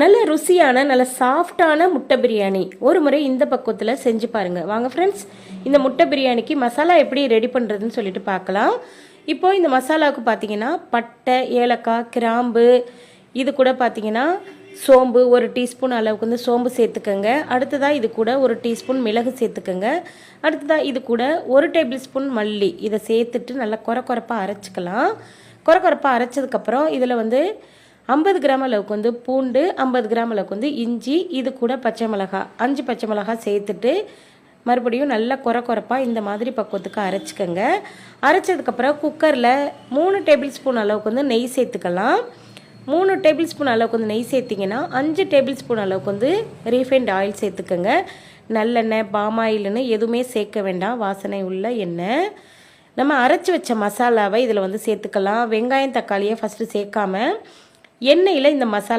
நல்ல ருசியான நல்ல சாஃப்டான முட்டை பிரியாணி. ஒரு முறை இந்த பக்குவத்தில் செஞ்சு பாருங்கள் வாங்க ஃப்ரெண்ட்ஸ் இந்த முட்டை பிரியாணிக்கு மசாலா எப்படி ரெடி பண்ணுறதுன்னு சொல்லிட்டு பார்க்கலாம் இப்போது இந்த மசாலாவுக்கு பார்த்தீங்கன்னா பட்டை ஏலக்காய் கிராம்பு இது கூட பார்த்தீங்கன்னா சோம்பு ஒரு டீஸ்பூன் அளவுக்கு வந்து சோம்பு சேர்த்துக்கோங்க. அடுத்ததாக இது கூட ஒரு டீஸ்பூன் மிளகு சேர்த்துக்கோங்க. அடுத்ததாக இது கூட ஒரு டேபிள் ஸ்பூன் மல்லி. இதை சேர்த்துட்டு நல்லா குறை குறைப்பாக அரைச்சிக்கலாம். குறை குறைப்பாக அரைச்சதுக்கப்புறம் இதில் வந்து ஐம்பது கிராம் அளவுக்கு வந்து பூண்டு ஐம்பது கிராம் அளவுக்கு வந்து இஞ்சி இது கூட பச்சை மிளகாய் அஞ்சு பச்சை மிளகாய் சேர்த்துட்டு மறுபடியும் நல்லா குறை குறைப்பாக இந்த மாதிரி பக்குவத்துக்கு அரைச்சிக்கோங்க. அரைச்சதுக்கப்புறம் குக்கரில் மூணு டேபிள் ஸ்பூன் அளவுக்கு வந்து நெய் சேர்த்துக்கலாம். மூணு டேபிள் ஸ்பூன் அளவுக்கு வந்து நெய் சேர்த்திங்கன்னா அஞ்சு டேபிள் ஸ்பூன் அளவுக்கு வந்து ரீஃபைண்ட் ஆயில் சேர்த்துக்கோங்க. நல்லெண்ணெய் பாம் ஆயில்னு எதுவுமே சேர்க்க வேண்டாம். வாசனை உள்ள எண்ணெய். நம்ம அரைச்சி வச்ச மசாலாவை இதில் வந்து சேர்த்துக்கலாம். வெங்காயம் தக்காளியை ஃபஸ்ட்டு சேர்க்காம எண்ணெயில் இந்த மசாலா